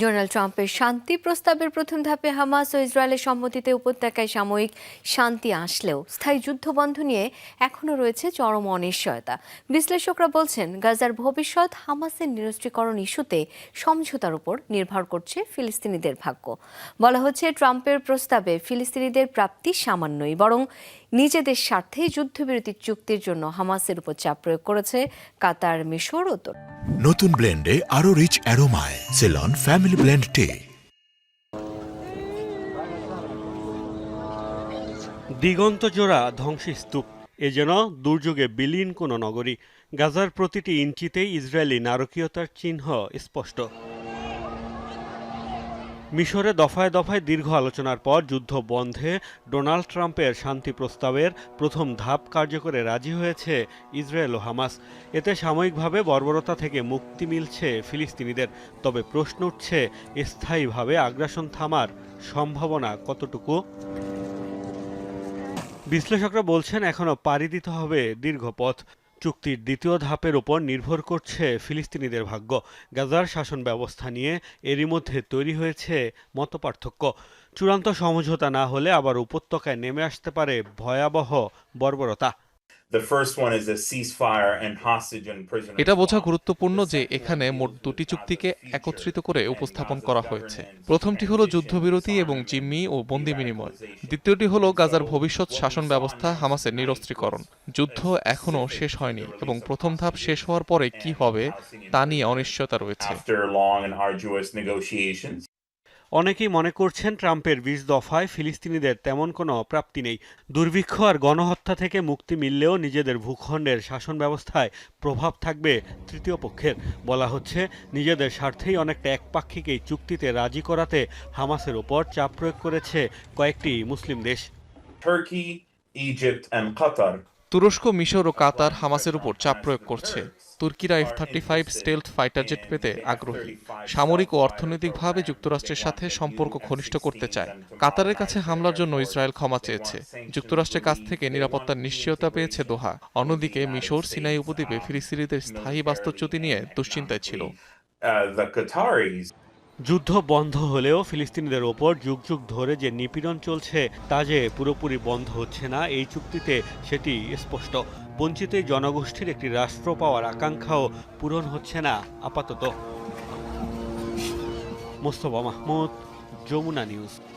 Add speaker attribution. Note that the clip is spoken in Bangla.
Speaker 1: ডোনাল্ড ট্রাম্পের শান্তি প্রস্তাবের প্রথম ধাপে হামাস ও ইসরায়েলের সম্মতিতে উপত্যকায় সাময়িক শান্তি আসলেও স্থায়ী যুদ্ধবন্ধ নিয়ে এখনও রয়েছে চরম অনিশ্চয়তা বিশ্লেষকরা বলছেন, গাজার ভবিষ্যৎ হামাসের নিরস্ত্রীকরণ ইস্যুতে সমঝোতার উপর নির্ভর করছে ফিলিস্তিনিদের ভাগ্য বলা হচ্ছে, ট্রাম্পের প্রস্তাবে ফিলিস্তিনিদের প্রাপ্তি সামান্যই, বরং নিজেদের স্বার্থে যুদ্ধবিরতি চুক্তির জন্য হামাসের উপর চাপ প্রয়োগ করেছে কাতার, মিশর ও।
Speaker 2: নতুন ব্লেন্ডে আরও রিচ অ্যারোমায় সেলন ফ্যামিলি ব্লেন্ড টে
Speaker 3: দিগন্ত জোড়া ধ্বংসস্তূপ এ যেন দুর্যোগে বিলীন কোনো নগরী। গাজার প্রতিটি ইঞ্চিতেই ইসরায়েলি নারকীয়তার চিহ্ন স্পষ্ট। মিশরে দফায় দফায় দীর্ঘ আলোচনার পর যুদ্ধ বন্ধে ডোনাল্ড ট্রাম্পের শান্তি প্রস্তাবের প্রথম ধাপ কার্যকরে রাজি হয়েছে ইসরায়েল ও হামাস। এতে সাময়িকভাবে বর্বরতা থেকে মুক্তি মিলছে ফিলিস্তিনিদের। তবে প্রশ্ন উঠছে, স্থায়ীভাবে আগ্রাসন থামার সম্ভাবনা কতটুকু? বিশ্লেষকরা বলছেন, এখনও পাড়ি দিতে হবে দীর্ঘ পথ। চুক্তির দ্বিতীয় ধাপের ওপর নির্ভর করছে ফিলিস্তিনিদের ভাগ্য। গাজার শাসন ব্যবস্থা নিয়ে এরই মধ্যে তৈরি হয়েছে মতপার্থক্য। চূড়ান্ত সমঝোতা না হলে আবার উপত্যকায় নেমে আসতে পারে ভয়াবহ বর্বরতা।
Speaker 4: এটা বোঝা গুরুত্বপূর্ণ যে এখানে মোট দুটি চুক্তিকে একত্রিত করে উপস্থাপন করা হয়েছে। প্রথমটি হলো যুদ্ধবিরতি এবং জিম্মি ও বন্দি বিনিময়। দ্বিতীয়টি হলো গাজার ভবিষ্যৎ শাসন ব্যবস্থা হামাসের নিরস্ত্রীকরণ। যুদ্ধ এখনও শেষ হয়নি এবং প্রথম ধাপ শেষ হওয়ার পরে কি হবে তা নিয়ে অনিশ্চয়তা রয়েছে।
Speaker 3: অনেকেই মনে করছেন ট্রাম্পের বিশ দফায় ফিলিস্তিনিদের তেমন কোনো প্রাপ্তি নেই। দুর্ভিক্ষ আর গণহত্যা থেকে মুক্তি মিললেও নিজেদের ভূখণ্ডের শাসন ব্যবস্থায় প্রভাব থাকবে তৃতীয় পক্ষের। বলা হচ্ছে নিজেদের স্বার্থেই অনেকটা একপাক্ষিক এই চুক্তিতে রাজি করাতে হামাসের ওপর চাপ প্রয়োগ করেছে কয়েকটি মুসলিম দেশ।
Speaker 4: তুরস্ক মিশর ও কাতার হামাসের উপর চাপ প্রয়োগ করছে। তুর্কিরা F thirty five stealth fighter jet পেতে আগ্রহী। সামরিক ও অর্থনৈতিকভাবে যুক্তরাষ্ট্রের সাথে সম্পর্ক ঘনিষ্ঠ করতে চায়। কাতারের কাছে হামলার জন্য ইসরায়েল ক্ষমা চেয়েছে। যুক্তরাষ্ট্রের কাছ থেকে নিরাপত্তার নিশ্চয়তা পেয়েছে দোহা। অন্যদিকে মিশর সিনাই উপদ্বীপে ফিলিস্তিনিদের স্থায়ী বাস্তুচ্যুতি নিয়ে দুশ্চিন্তায় ছিল।
Speaker 5: Uh,
Speaker 3: যুদ্ধ বন্ধ হলেও ফিলিস্তিনিদের ওপর যুগ যুগ ধরে যে নিপীড়ন চলছে তা যে পুরোপুরি বন্ধ হচ্ছে না, এই চুক্তিতে সেটি স্পষ্ট। বঞ্চিত জনগোষ্ঠীর একটি রাষ্ট্র পাওয়ার আকাঙ্ক্ষাও পূরণ হচ্ছে না, আপাতত। মোস্তফা মাহমুদ, যমুনা নিউজ।